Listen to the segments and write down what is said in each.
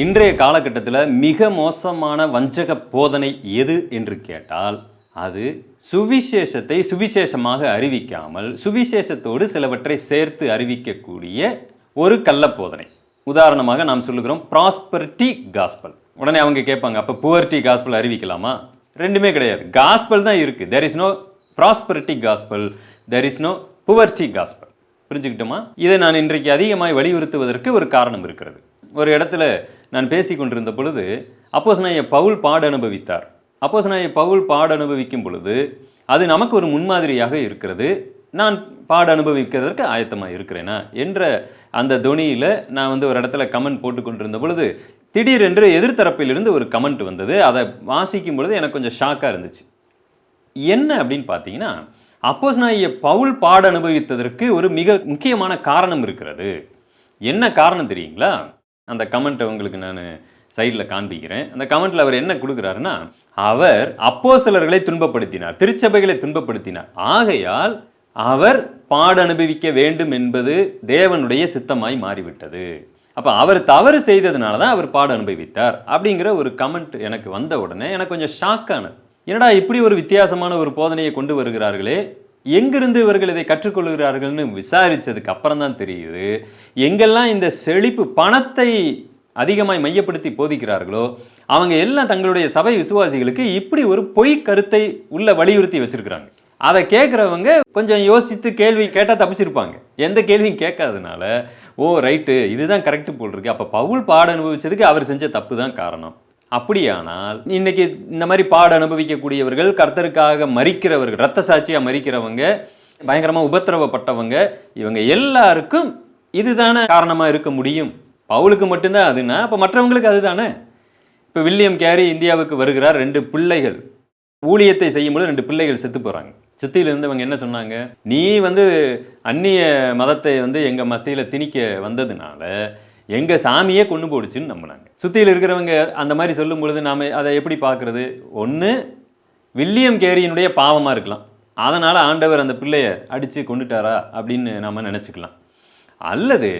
இன்றைய காலகட்டத்தில் மிக மோசமான வஞ்சக போதனை எது என்று கேட்டால் அது சுவிசேஷத்தை சுவிசேஷமாக அறிவிக்காமல் சுவிசேஷத்தோடு சிலவற்றை சேர்த்து அறிவிக்கக்கூடிய ஒரு கள்ள போதனை. உதாரணமாக நாம் சொல்லுகிறோம் ப்ராஸ்பரிட்டி காஸ்பல் உடனே அவங்க கேட்பாங்க அப்போ புவர்ட்டி காஸ்பல் அறிவிக்கலாமா? ரெண்டுமே கிடையாது. காஸ்பல் தான் இருக்குது there is no prosperity gospel there is no poverty gospel புரிஞ்சுக்கிட்டோமா? இதை நான் இன்றைக்கு அதிகமாக வலியுறுத்துவதற்கு ஒரு காரணம் இருக்கிறது. ஒரு இடத்துல நான் பேசி கொண்டிருந்த பொழுது அப்போஸ் பவுல் பாட அனுபவித்தார். அப்போஸ் பவுல் பாட அனுபவிக்கும் பொழுது அது நமக்கு ஒரு முன்மாதிரியாக இருக்கிறது. நான் பாட அனுபவிக்கிறதற்கு ஆயத்தமாக இருக்கிறேனா? என்ற அந்த தொனியில் நான் வந்து ஒரு இடத்துல கமெண்ட் போட்டு கொண்டிருந்த பொழுது திடீரென்று எதிர்த்தரப்பிலிருந்து ஒரு கமெண்ட் வந்தது. அதை வாசிக்கும் பொழுது எனக்கு கொஞ்சம் ஷாக்காக இருந்துச்சு. என்ன அப்படின்னு பார்த்தீங்கன்னா அப்போஸ் பவுல் பாட அனுபவித்ததற்கு ஒரு மிக முக்கியமான காரணம் இருக்கிறது. என்ன காரணம் தெரியுங்களா? அந்த கமெண்ட்டை உங்களுக்கு நான் சைடில் காண்பிக்கிறேன். அந்த கமெண்ட்டில் அவர் என்ன கொடுக்குறாருன்னா அவர் அப்போ சிலர்களை துன்பப்படுத்தினார் திருச்சபைகளை துன்பப்படுத்தினார். ஆகையால் அவர் பாட அனுபவிக்க வேண்டும் என்பது தேவனுடைய சித்தமாய் மாறிவிட்டது. அப்போ அவர் தவறு செய்ததுனால தான் அவர் பாட அனுபவித்தார் அப்படிங்கிற ஒரு கமெண்ட் எனக்கு வந்த உடனே எனக்கு கொஞ்சம் ஷாக்கானது என்னடா இப்படி ஒரு வித்தியாசமான ஒரு போதனையை கொண்டு வருகிறார்களே எங்கிருந்து இவர்கள் இதை கற்றுக்கொள்கிறார்கள்னு விசாரித்ததுக்கு அப்புறம் தான் தெரியுது. எங்கெல்லாம் இந்த செழிப்பு பணத்தை அதிகமாய் மையப்படுத்தி போதிக்கிறார்களோ அவங்க எல்லாம் தங்களுடைய சபை விசுவாசிகளுக்கு இப்படி ஒரு பொய் கருத்தை உள்ள வலியுறுத்தி வச்சிருக்கிறாங்க. அதை கேட்குறவங்க கொஞ்சம் யோசித்து கேள்வி கேட்டால் தப்பிச்சிருப்பாங்க. எந்த கேள்வியும் கேட்காதனால ஓ ரைட்டு இதுதான் கரெக்டு போல் இருக்கு. அப்போ பவுல் பாட அனுபவிச்சதுக்கு அவர் செஞ்ச தப்பு தான் காரணம். அப்படியானால் இன்னைக்கு இந்த மாதிரி பாட அனுபவிக்கக்கூடியவர்கள் கர்த்தருக்காக மறிக்கிறவர்கள் ரத்த சாட்சியாக மறிக்கிறவங்க பயங்கரமாக உபத்திரவப்பட்டவங்க இவங்க எல்லாருக்கும் இதுதானே காரணமாக இருக்க முடியும். பவுலுக்கு மட்டும்தான் அதுனா அப்போ மற்றவங்களுக்கு அதுதானே? இப்போ வில்லியம் கேரி இந்தியாவுக்கு வருகிறார் ரெண்டு பிள்ளைகள். ஊழியத்தை செய்யும்போது ரெண்டு பிள்ளைகள் செத்து போகிறாங்க சுத்தியில் இருந்தவங்க என்ன சொன்னாங்க? நீ வந்து அந்நிய மதத்தை வந்து எங்கள் மத்தியில் திணிக்க வந்ததுனால எங்கள் சாமியே கொண்டு போடுச்சுன்னு நம்பினாங்க. சுற்றியில் இருக்கிறவங்க அந்த மாதிரி சொல்லும் பொழுது நாம் அதை எப்படி பார்க்குறது? ஒன்று வில்லியம் கேரியினுடைய பாவமாக இருக்கலாம். அதனால் ஆண்டவர் அந்த பிள்ளைய அடித்து கொண்டுட்டாரா அப்படின்னு நாம் நினச்சிக்கலாம். அல்லது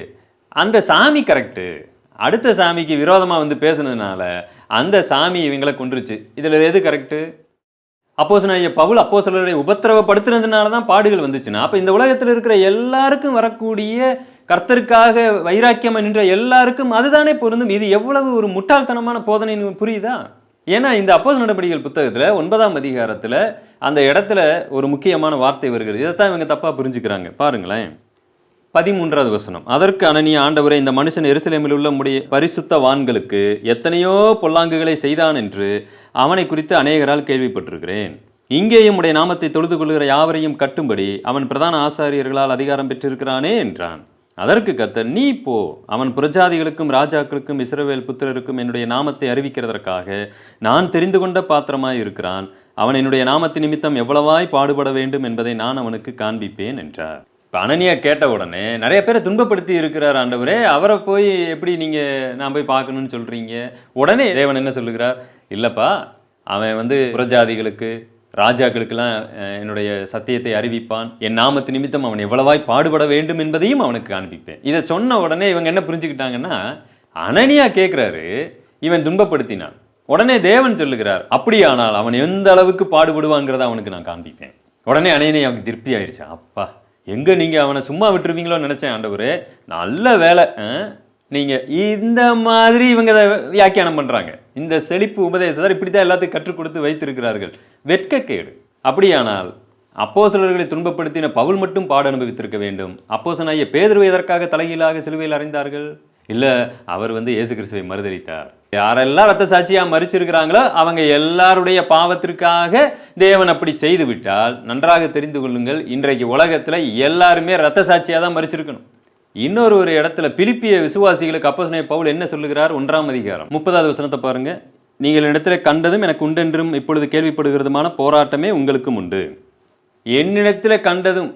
அந்த சாமி கரெக்டு அடுத்த சாமிக்கு விரோதமாக வந்து பேசுனதுனால அந்த சாமி இவங்களை கொன்றுச்சு. இதில் எது கரெக்டு அப்போஸ் நான் பவுல் அப்போ சிலருடைய உபத்திரவப்படுத்துனதுனால தான் பாடுகள் வந்துச்சுன்னா அப்போ இந்த உலகத்தில் இருக்கிற எல்லாருக்கும் வரக்கூடிய கர்த்தருக்காக வைராக்கியம் நின்ற எல்லாருக்கும் அதுதானே பொருந்தும். இது எவ்வளவு ஒரு முட்டாள்தனமான போதனை புரியுதா? ஏன்னா இந்த அப்போஸ் நடவடிக்கைகள் புத்தகத்தில் ஒன்பதாம் அதிகாரத்தில் அந்த இடத்துல ஒரு முக்கியமான வார்த்தை வருகிறது. இதைத்தான் இவங்க தப்பாக புரிஞ்சுக்கிறாங்க. பாருங்களேன். பதிமூன்றாவது வசனம். அதற்கு அனனிய ஆண்டவரை இந்த மனுஷன் எருசலேமில் உள்ள முடிய பரிசுத்த வான்களுக்கு எத்தனையோ பொல்லாங்குகளை செய்தான் என்று அவனை குறித்து அநேகரால் கேள்விப்பட்டிருக்கிறேன். இங்கேயும் உடைய நாமத்தை தொழுது கொள்கிற யாவரையும் கட்டும்படி அவன் பிரதான ஆசாரியர்களால் அதிகாரம் பெற்றிருக்கிறானே என்றான். அதற்கு கர்த்தர் நீ போ. அவன் புரஜாதிகளுக்கும் ராஜாக்களுக்கும் இஸ்ரவேல் புத்திரருக்கும் என்னுடைய நாமத்தை அறிவிக்கிறதற்காக நான் தெரிந்து கொண்ட பாத்திரமாய் இருக்கிறான். அவன் என்னுடைய நாமத்து நிமித்தம் எவ்வளவாய் பாடுபட வேண்டும் என்பதை நான் அவனுக்கு காண்பிப்பேன் என்றார். இப்போ அனனியா கேட்ட உடனே நிறைய பேரை துன்பப்படுத்தி இருக்கிறார் ஆண்டவரே. அவரை போய் எப்படி நீங்கள் நான் போய் பார்க்கணும்னு சொல்கிறீங்க உடனே தேவன் என்ன சொல்லுகிறார்? இல்லைப்பா. அவன் வந்து புறஜாதிகளுக்கு ராஜாக்களுக்கெல்லாம் என்னுடைய சத்தியத்தை அறிவிப்பான். என் நாமத்து நிமித்தம் அவன் எவ்வளவாய் பாடுபட வேண்டும் என்பதையும் அவனுக்கு அனுப்பிப்பேன் இதை சொன்ன உடனே இவங்க என்ன புரிஞ்சுக்கிட்டாங்கன்னா அனனியா கேட்குறாரு இவன் துன்பப்படுத்தினான். உடனே தேவன் சொல்லுகிறார் அப்படியானால் அவன் எந்த அளவுக்கு பாடுபடுவாங்கிறத அவனுக்கு நான் காண்பிப்பேன். உடனே அனனியா அவனுக்கு திருப்தி ஆயிடுச்சு. அப்பா எங்கே நீங்கள் அவனை சும்மா விட்டுருவீங்களோன்னு நினச்சேன் ஆண்டவர். நல்ல வேலை நீங்கள் நீங்க இந்த மாதிரி இவங்க இதை வியாக்கியானம் பண்றாங்க. இந்த செழிப்பு உபதேசத்தார் இப்படித்தான் எல்லாத்தையும் கற்றுக் கொடுத்து வைத்திருக்கிறார்கள். வெட்கக்கேடு. அப்படியானால் அப்போஸ்தலர்களை துன்பப்படுத்தின பவுல் மட்டும் பாட அனுபவித்திருக்க வேண்டும். அப்போசனாகிய பேதுருவை எதற்காக தலைகீழாக சிலுவையில் அறைந்தார்கள்? இல்ல அவர் வந்து இயேசு கிறிஸ்துவை மறுதளித்தார். யாரெல்லாம் ரத்த சாட்சியா மறிச்சிருக்கிறாங்களோ அவங்க எல்லாருடைய பாவத்திற்காக தேவன் அப்படி செய்து விட்டால் நன்றாக தெரிந்து கொள்ளுங்கள் இன்றைக்கு உலகத்துல எல்லாருமே ரத்த சாட்சியா தான் மறிச்சிருக்கணும். இன்னொரு ஒரு இடத்துல பிலிப்பிய விசுவாசிகளுக்கு அப்போசனை பவுல் என்ன சொல்லுகிறார்? ஒன்றாம் அதிகாரம். முப்பதாவது வசனத்தை பாருங்க. நீங்கள் இடத்துல கண்டதும் எனக்கு உண்டென்றும் இப்பொழுது கேள்விப்படுகிறதுமான போராட்டமே உங்களுக்கும் உண்டு. என்னிடத்தில் கண்டதும்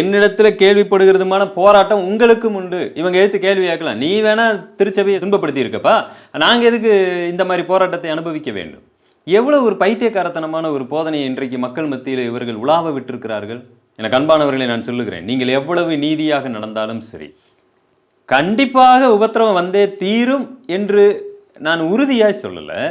என்னிடத்தில் கேள்விப்படுகிறதுமான போராட்டம் உங்களுக்கும் உண்டு. இவங்க எடுத்து கேள்வி கேட்கலாம். நீ வேணா திருச்சபையை துன்பப்படுத்தி இருக்கப்பா நாங்கள் எதுக்கு இந்த மாதிரி போராட்டத்தை அனுபவிக்க வேண்டும்? எவ்வளோ ஒரு பைத்தியக்காரத்தனமான ஒரு போதனையை இன்றைக்கு மக்கள் மத்தியில் இவர்கள் உலாவ விட்டிருக்கிறார்கள்? எனக்கு அன்பானவர்களை நான் சொல்லுகிறேன். நீங்கள் எவ்வளவு நீதியாக நடந்தாலும் சரி கண்டிப்பாக உபத்திரவம் வந்தே தீரும் என்று நான் உறுதியாய் சொல்லலை.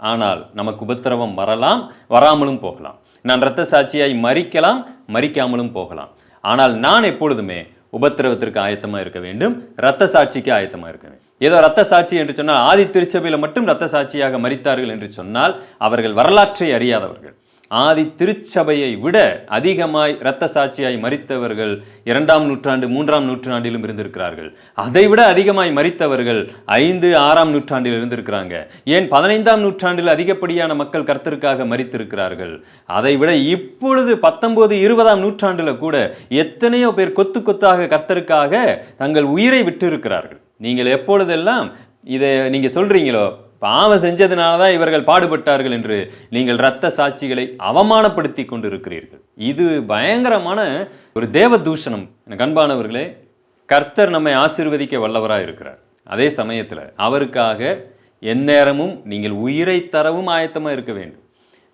ஆனால் நமக்கு உபத்திரவம் வரலாம் வராமலும் போகலாம். நான் இரத்த சாட்சியாய் மறிக்கலாம் மறிக்காமலும் போகலாம். ஆனால் நான் எப்பொழுதுமே உபத்திரவத்திற்கு ஆயத்தமாக இருக்க வேண்டும் இரத்த சாட்சிக்கு ஆயத்தமாக இருக்க வேண்டும். ஏதோ இரத்த சாட்சி என்று சொன்னால் ஆதி திருச்சபையில் மட்டும் இரத்த சாட்சியாக மறித்தார்கள் என்று சொன்னால் அவர்கள் வரலாற்றை அறியாதவர்கள். ஆதி திருச்சபையை விட அதிகமாய் இரத்த சாட்சியாய் மறித்தவர்கள் இரண்டாம் நூற்றாண்டு மூன்றாம் நூற்றாண்டிலும் இருந்திருக்கிறார்கள். அதை விட அதிகமாய் மறித்தவர்கள் ஐந்து ஆறாம் நூற்றாண்டில் இருந்திருக்கிறாங்க. ஏன் பதினைந்தாம் நூற்றாண்டில் அதிகப்படியான மக்கள் கர்த்தருக்காக மறித்திருக்கிறார்கள்? அதை விட இப்பொழுது பத்தொன்பது இருபதாம் நூற்றாண்டில் கூட எத்தனையோ பேர் கொத்து கொத்தாக கர்த்தருக்காக தங்கள் உயிரை விட்டு இருக்கிறார்கள் நீங்கள் எப்பொழுதெல்லாம் இதை நீங்கள் சொல்கிறீங்களோ பாவம் செஞ்சதுனால தான் இவர்கள் பாடுபட்டார்கள் என்று நீங்கள் இரத்த சாட்சிகளை அவமானப்படுத்தி கொண்டிருக்கிறீர்கள். இது பயங்கரமான ஒரு தேவ தூஷணம் எனக்கு அன்பானவர்களே கர்த்தர் நம்மை ஆசீர்வதிக்க வல்லவராக இருக்கிறார். அதே சமயத்தில் அவருக்காக எந்நேரமும் நீங்கள் உயிரை தரவும் ஆயத்தமாக இருக்க வேண்டும்.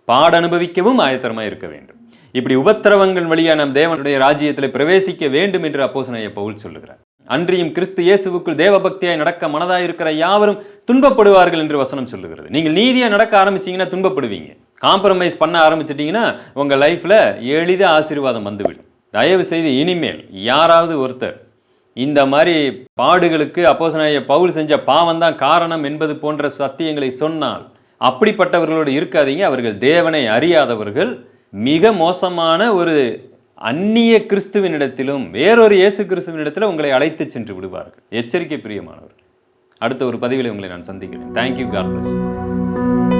பாட அனுபவிக்கவும் ஆயத்தமாக இருக்க வேண்டும். இப்படி உபத்திரவங்கள் வழியா நம் தேவனுடைய ராஜ்யத்தில் பிரவேசிக்க வேண்டும் என்று அப்போசனைய பவுல் சொல்லுகிறார். அன்றியும் கிறிஸ்து இயேசுவுக்குள் தேவபக்தியாய் நடக்க மனதாயிருக்கிற யாவரும் துன்பப்படுவார்கள் என்று வசனம் சொல்லுகிறது. நீங்கள் நீதியாக நடக்க ஆரம்பிச்சீங்கன்னா துன்பப்படுவீங்க. காம்ப்ரமைஸ் பண்ண ஆரம்பிச்சிட்டிங்கன்னா உங்கள் லைஃப்பில் எளித ஆசீர்வாதம் வந்துவிடும். தயவு செய்து இனிமேல் யாராவது ஒருத்தர் இந்த மாதிரி பாடுகளுக்கு அப்போசனாய பவுல் செஞ்ச பாவம் தான் காரணம் என்பது போன்ற சத்தியங்களை சொன்னால் அப்படிப்பட்டவர்களோடு இருக்காதீங்க. அவர்கள் தேவனை அறியாதவர்கள். மிக மோசமான ஒரு அந்நிய கிறிஸ்துவனிடத்திலும் வேறொரு இயேசு கிறிஸ்துவனிடத்தில் உங்களை அழைத்து சென்று விடுவார்கள். எச்சரிக்கை பிரியமானவர்கள் அடுத்த ஒரு பதிவில் உங்களை நான் சந்திக்கிறேன். Thank you God plus